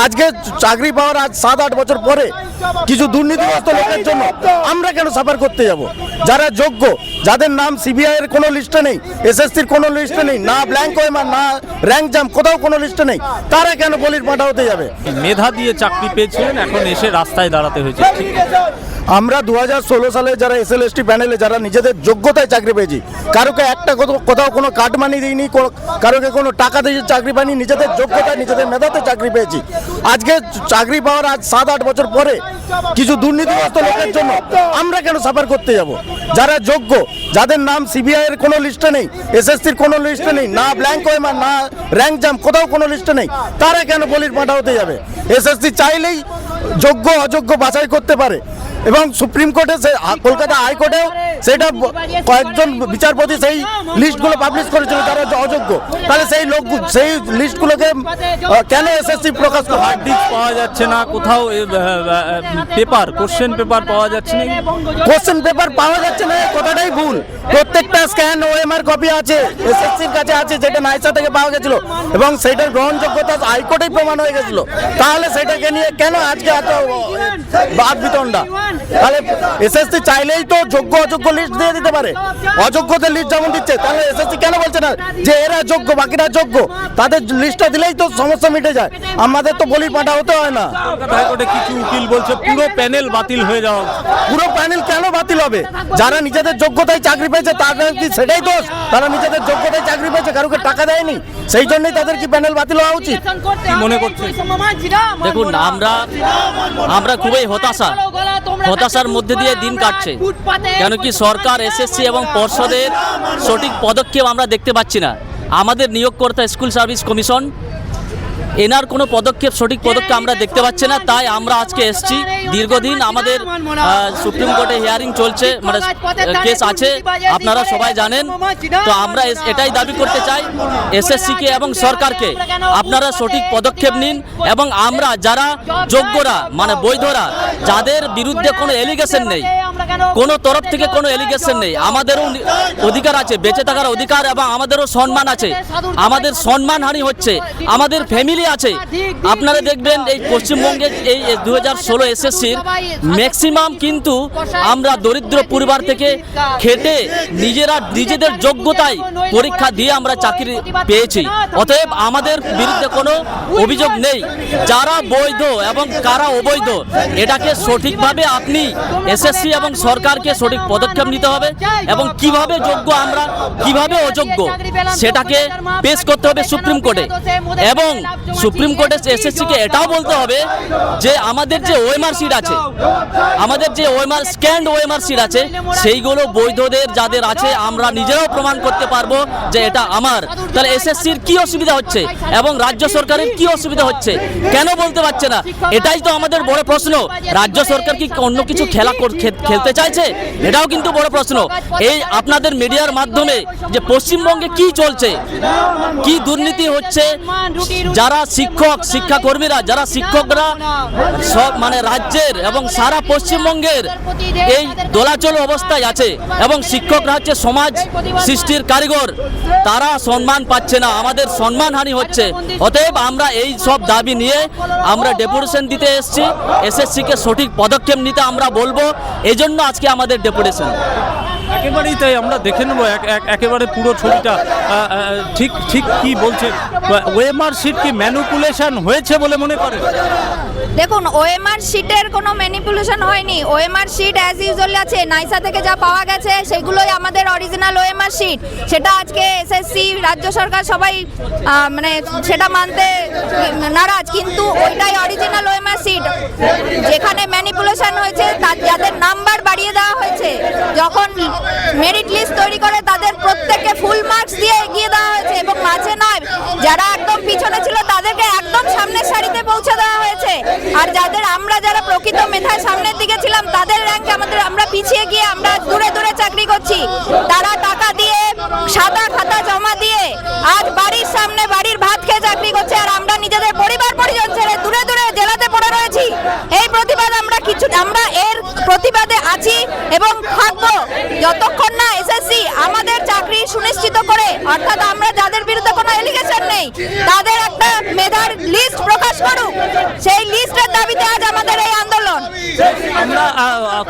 আজকে চাকরি পাওয়ার আজ সাত আট বছর পরে কিছু দুর্নীতিগ্রস্ত লোকের জন্য আমরা কেন সাফার করতে যাব? যারা যোগ্য যাদের নাম সিবিআই এর কোনো লিস্টে নেই এসএসসির কোনো লিস্টে নেই না ব্ল্যাঙ্ক ওয়েমার না র্যাঙ্ক জাম কোথাও কোনো লিস্টে নেই তারা কেন বলির পাঠা হতে যাবে? মেধা দিয়ে চাকরি পেয়েছিলেন এখন এসে রাস্তায় দাঁড়াতে হয়েছে। ঠিক আমরা দু হাজার ষোলো সালে যারা এস এল এসটি প্যানেলে যারা নিজেদের যোগ্যতায় চাকরি পেয়েছি কারোকে একটা কোথাও- কোথাও কোনো কার্ড মানি দিইনি কোনো- কারোকে কোনো টাকা দিয়ে চাকরি পাইনি নিজেদের যোগ্যতায় নিজেদের মেধাতে চাকরি পেয়েছি। আজকে চাকরি পাওয়ার আজ সাত আট বছর পরে কিছু দুর্নীতিগ্রস্ত লোকের জন্য আমরা কেন সাফার করতে যাব? যারা যোগ্য যাদের নাম সিবিআই এর কোনো লিস্টে নেই এসএসসির কোনো লিস্টে নেই, না ব্ল্যাঙ্ক ওয়েমার না র্যাঙ্ক জাম কোথাও কোনো লিস্টে নেই, তারা কেন বলির পাঠা হতে যাবে? এসএসসি চাইলেই যোগ্য, অযোগ্য বাছাই করতে পারে। এবং সুপ্রিম কোর্টে সে কলকাতা হাইকোর্টেও সেটা কয়েকজন বিচারপতি সেই লিস্টগুলো পাবলিশ করেছিল তারা অযোগ্য। তাহলে সেই লোক সেই লিস্টগুলোকে কেন এসএসসি প্রকাশ করে হার্ড ডিস্ক পাওয়া যাচ্ছে না কোথাও পেপার কোশ্চেন পেপার পাওয়া যাচ্ছে না। কোশ্চেন পেপার পাওয়া যাচ্ছে না কথাটাই ভুল। প্রত্যেকটা স্ক্যান ওএমআর কপি আছে এসএসসির কাছে আছে যেটা নাইসা থেকে পাওয়া গেছিল। এবং সেটার গ্রহণযোগ্যতা হাইকোর্টেই প্রমাণ হয়ে গেছিল। তাহলে সেটাকে নিয়ে কেন আজকে এত বাদ বিতণ্ডা? তাহলে এসএসসি চাইলেই তো যোগ্য অযোগ্য লিস্ট দিয়ে দিতে পারে। অযোগ্যদের লিস্ট যেমন দিচ্ছে তাহলে এসএসসি কেন বলছে না যে এরা যোগ্য বাকিরা যোগ্য? তাদের লিস্টটা দিলেই তো সমস্যা মিটে যায়। আমাদের তো বলির পাঠা হতে হয় না। কিছু উকিল বলছে পুরো প্যানেল বাতিল হয়ে যাওয়া পুরো প্যানেল কেন বাতিল হবে? যারা নিজেদের যোগ্যতায় চাকরি পেয়েছে তাদের কি সেটাই দোষ? তারা নিজেদের যোগ্যতায় চাকরি পেয়েছে কারোকে টাকা দেয়নি? সেই জন্যই তাদের কি প্যানেল বাতিল হওয়া উচিত? মনে করছেন? দেখুন আমরা আমরা খুবই হতাশা। হতাশার মধ্যে দিয়ে দিন কাটছে। কেন কি সরকার এসএসসি এবং পর্ষদের সঠিক পদক্ষেপ আমরা দেখতে পাচ্ছি না। আমাদের নিয়োগকর্তা স্কুল সার্ভিস কমিশন, এনার কোনো পদক্ষেপ, সঠিক পদক্ষেপ আমরা দেখতে পাচ্ছি না, তাই আমরা আজকে এসছি। দীর্ঘদিন আমাদের সুপ্রিম কোর্টে হিয়ারিং চলছে মানে কেস আছে, আপনারা সবাই জানেন। তো আমরা এটাই দাবি করতে চাই এসএসসিকে এবং সরকারকে, আপনারা সঠিক পদক্ষেপ নিন এবং আমরা যারা যোগ্যরা মানে বৈধরা, যাদের বিরুদ্ধে কোনো এলিগেশন নেই কোনো? তরফ থেকে কোনো এলিগেশন নেই। আমাদেরও অধিকার আছে বেঁচে থাকার অধিকার এবং আমাদেরও সম্মান আছে। আমাদের সম্মানহানি হচ্ছে। আমাদের ফ্যামিলি আছে। আপনারা দেখবেন এই পশ্চিমবঙ্গে এই দু হাজার ষোলো এসএসসির ম্যাক্সিমাম কিন্তু আমরা দরিদ্র পরিবার থেকে খেটে নিজেরা নিজেদের যোগ্যতায় পরীক্ষা দিয়ে আমরা চাকরি পেয়েছি। অতএব আমাদের বিরুদ্ধে কোনো অভিযোগ নেই। যারা বৈধ এবং কারা অবৈধ এটাকে সঠিকভাবে আপনি এসএসসি এবং সরকারকে সঠিক পদক্ষেপ নিতে হবে এবং কীভাবে যোগ্য আমরা, কীভাবে অযোগ্য, সেটাকে পেশ করতে হবে সুপ্রিম কোর্টে এবং সুপ্রিম কোর্টে এসএসসিকে এটাও বলতে হবে যে আমাদের যে ওএমআর সিট আছে, আমাদের যে ওএমআর স্ক্যান্ড ওএমআর সিট আছে, সেইগুলো বৈধদের যাদের আছে, আমরা নিজেরাও প্রমাণ করতে পারব যে এটা আমার। তাহলে এসএসসির কি অসুবিধা হচ্ছে এবং রাজ্য সরকারের কি অসুবিধা হচ্ছে, কেন বলতে পারছে না? এটাই তো আমাদের বড় প্রশ্ন। রাজ্য সরকার কি অন্য কিছু খেলা কর- খেলতে চাইছে? এটাও কিন্তু বড় প্রশ্ন। এই আপনাদের মিডিয়ার মাধ্যমে যে পশ্চিমবঙ্গে কি চলছে, কি দুর্নীতি হচ্ছে, যারা শিক্ষক, শিক্ষাকর্মীরা, যারা শিক্ষকরা সব মানে রাজ্যের এবং সারা পশ্চিমবঙ্গের এই দোলাচল অবস্থায় আছে এবং শিক্ষকরা হচ্ছে সমাজ সৃষ্টির কারিগর। তারা সম্মান পাচ্ছে না, আমাদের সম্মানহানি হচ্ছে। অতএব আমরা এই সব দাবি নিয়ে আমরা ডেপুটেশন দিতে এসেছি। এসএসসিকে সঠিক পদক্ষেপ নিতে আমরা বলব। এজন্য আজকে আমাদের ডেপুটেশন একেবারেই তাই আমরা দেখে নেব, এক- এক- একেবারে পুরো ছবিটা। ঠিক ঠিক কি বলছে? ওয়েমার সিট কি ম্যানুপুলেশন হয়েছে বলে মনে করেন দেখুন, ওএমআর শিটের কোনো ম্যানিপুলেশন হয়নি। ওএমআর শিট অ্যাজ ইউজুয়াল আছে। নাইসা থেকে যা পাওয়া গেছে, সেগুলোই আমাদের অরিজিনাল ওএমআর শিট। সেটা আজকে এসএসসি রাজ্য সরকার সবাই মানে সেটা মানতে নারাজ, কিন্তু ওইটাই অরিজিনাল ওএমআর শিট। যেখানে ম্যানিপুলেশন হয়েছে, তার যাদের নাম্বার বাড়িয়ে দেওয়া হয়েছে, যখন মেরিট লিস্ট তৈরি করে তাদের প্রত্যেককে ফুল মার্কস দিয়ে এগিয়ে দেওয়া হয়েছে এবং মাঝে নয়, যারা একদম পিছনে ছিল তাদেরকে একদম সামনের সারিতে পৌঁছে দেওয়া হয়েছে। আর যাদের আমরা যারা প্রকৃত মেধায় সামনের দিকে ছিলাম, তাদের র্যাঙ্ক আমাদের, আমরা পিছিয়ে গিয়ে আমরা দূরে দূরে চাকরি করছি। তারা টাকা দিয়ে, সাদা খাতা জমা দিয়ে আজ বাড়ির সামনে বাড়ির ভাত খেয়ে চাকরি করছে আর আমরা নিজেদের পরিবার পরিজন ছেড়ে দূরে দূরে জেলাতে পড়ে রয়েছি। এই প্রতিবাদ আমরা কিছু, আমরা এর প্রতিবাদে আছি এবং থাকব। যতক্ষণ না এসএসসি আমাদের চাকরি সুনিশ্চিত করে, অর্থাৎ আমরা যাদের বিরুদ্ধে কোনো এলিগেশন নেই, তাদের একটা মেধার লিস্ট প্রকাশ করুক সেই লিস্টের দাবিতে আজ আমাদের এই আন্দোলন। আমরা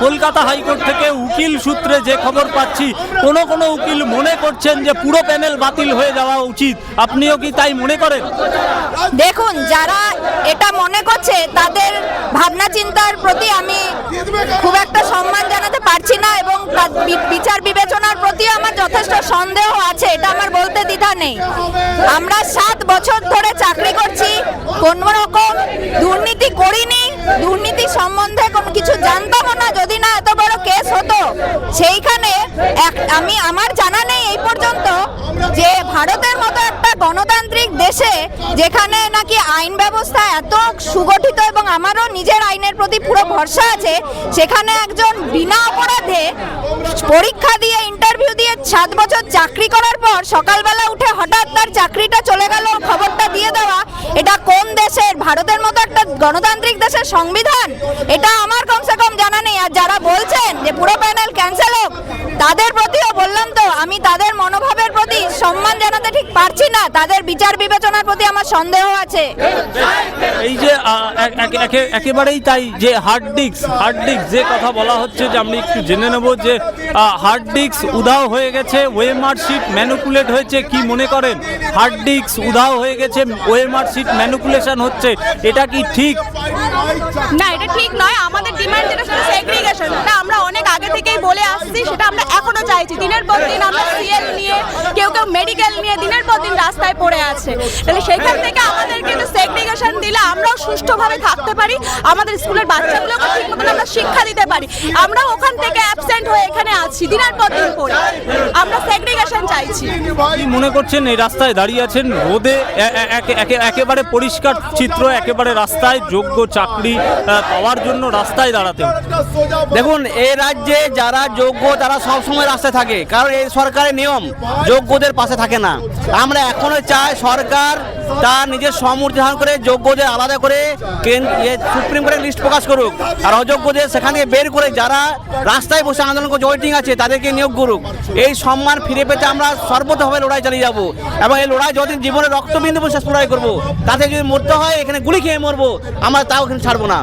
কলকাতা হাইকোর্ট থেকে উকিল সূত্রে যে খবর পাচ্ছি কোন কোন উকিল মনে করছেন যে পুরো প্যানেল বাতিল হয়ে যাওয়া উচিত। আপনিও কি তাই মনে করেন? দেখুন যারা এটা মনে করছে তাদের ভাবনা চিন্তার প্রতি আমি খুব একটা সম্মান জানাতে পারছি না এবং বিচার বিবেচনার প্রতিও আমার যথেষ্ট সন্দেহ আছে এটা আমার বলতে দ্বিধা নেই। আমরা সাত বছর ধরে চাকরি করছি কোনো রকম দুর্নীতি করিনি, দুর্নীতি সম্বন্ধে কোনো কিছু জানতামও না, যদি না এত বড় কেস হতো। সেইখানে আমি, আমার জানা নেই এই পর্যন্ত যে ভারতের মতো একটা গণতান্ত্রিক দেশে যেখানে নাকি আইন ব্যবস্থা এত সুগঠিত এবং আমারও নিজের আইনের প্রতি পুরো ভরসা আছে, সেখানে একজন বিনা অপরাধে পরীক্ষা দিয়ে ইন্টারভিউ দিয়ে সাত বছর চাকরি করার পর সকালবেলা উঠে হঠাৎ তার চাকরিটা চলে গেল খবরটা দিয়ে দেওয়া এটা কোন দেশের ভারতের মতো একটা গণতান্ত্রিক দেশের সংবিধান, এটা আমার কমসে কম জানা নেই। আর যারা বলছেন যে পুরো প্যানেল ক্যান্সেল হোক, তাদের প্রতিও বললাম তো, আমি তাদের মনোভাবের প্রতি সম্মান জানাতে ঠিক পারছি না, তাদের বিচার বিবেচনার প্রতি আমার সন্দেহ আছে। এই যে এক- এক- একে- একেবারেই তাই যে হার্ড ডিস্ক হার্ড ডিস্ক যে কথা বলা হচ্ছে যে আমি একটু জেনে নেব যে হার্ড ডিস্ক উধাও হয়ে গেছে ওয়েমার শিট ম্যানুপুলেট হয়েছে, কি মনে করেন? হার্ড ডিস্ক উধাও হয়ে গেছে ওয়েমার শিট ম্যানুপুলেশন হচ্ছে, এটা কি ঠিক? না, এটা ঠিক নয়। আমাদের ডিমান্ড যেটা সেটা সেগ্রিগেশন সেটা আমরা অনেক আগে থেকেই বলে আসছি, সেটা আমরা এখনও চাইছি। দিনের পর দিন আমরা সিএল নিয়ে, কেউ কেউ মেডিকেল নিয়ে দিনের পর দিন রাস্তায় পড়ে আছে। তাহলে সেখান থেকে আমাদেরকে কিন্তু সেগ্রিগেশন দিলে আমরাও সুষ্ঠুভাবে থাকতে পারি আমাদের স্কুলের বাচ্চাগুলোকে ঠিক মতন আমরা শিক্ষা দিতে পারি। আমরা ওখান থেকে অ্যাবসেন্ট হয়ে এখানে আছি দিনের পর দিন পড়ে। আমরা সেগ্রিগেশন চাইছি। কি মনে করছেন এই রাস্তায় দাঁড়িয়ে আছেন? রোদে একেবারে পরিষ্কার চিত্র একেবারে রাস্তায় যোগ্য চাকরি পাওয়ার জন্য রাস্তায় দাঁড়াতে দেখুন এই রাজ্যে যারা যোগ্য তারা সব সময় রাস্তায় থাকে কারণ এই সরকারের নিয়ম যোগ্যদের পাশে থাকে না। আমরা এখনও চাই সরকার তার নিজের ধারণ করে যোগ্যদের আলাদা করে ইয়ে সুপ্রিম কোর্টের লিস্ট প্রকাশ করুক। আর অযোগ্যদের সেখান বের করে যারা রাস্তায় বসে আন্দোলন করে ওয়েটিং আছে, তাদেরকে নিয়োগ করুক। এই সম্মান ফিরে পেতে আমরা সর্বতভাবে লড়াই চালিয়ে যাব। এবং এই লড়াই যতদিন জীবনে রক্তবিন্দু শেষ লড়াই করব, তাতে যদি মরতে হয়, এখানে গুলি খেয়ে মরবো, আমরা তাও এখানে ছাড়বো না।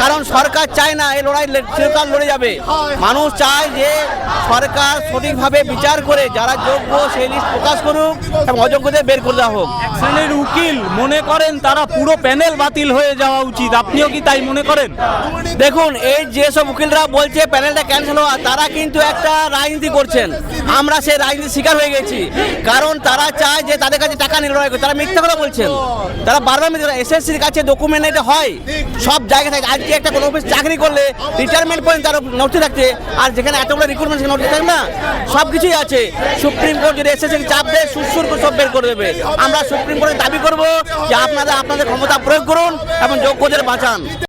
কারণ সরকার চায় না এই লড়াই চিরকাল লড়ে যাবে। মানুষ চায় যে সরকার সঠিকভাবে বিচার করে, যারা যোগ্য সেই লিস্ট প্রকাশ করুক এবং অযোগ্যদের বের করে দেওয়া হোক। উকিল মনে করেন তারা পুরো প্যানেল বাতিল হয়ে যাওয়া উচিত। আপনিও কি তাই মনে করেন? দেখুন, এই যেসব উকিলরা বলছে প্যানেলটা ক্যান্সেল হওয়া, তারা কিন্তু একটা রাজনীতি করছেন। আমরা সেই রাজনীতি শিকার হয়ে গেছি। কারণ তারা চায় যে তাদের কাছে টাকা করে। তারা মিথ্যা কথা বলছেন। তারা বারবার মিথ্যা এসএসসির কাছে ডকুমেন্ট এটা হয়। সব জায়গায় থাকে আজকে একটা কোনো অফিস চাকরি করলে রিটায়ারমেন্ট পর্যন্ত তার নথি থাকছে আর যেখানে এতগুলো রিক্রুটমেন্ট সেখানে নথি থাকে না। সব কিছুই আছে। সুপ্রিম কোর্ট যদি এসএসসি চাপ দেয় সুসুর সব বের করে দেবে। আমরা সুপ্রিম কোর্টে দাবি করব যে আপনারা আপনাদের ক্ষমতা প্রয়োগ করুন এবং যোগ্যদের বাঁচান।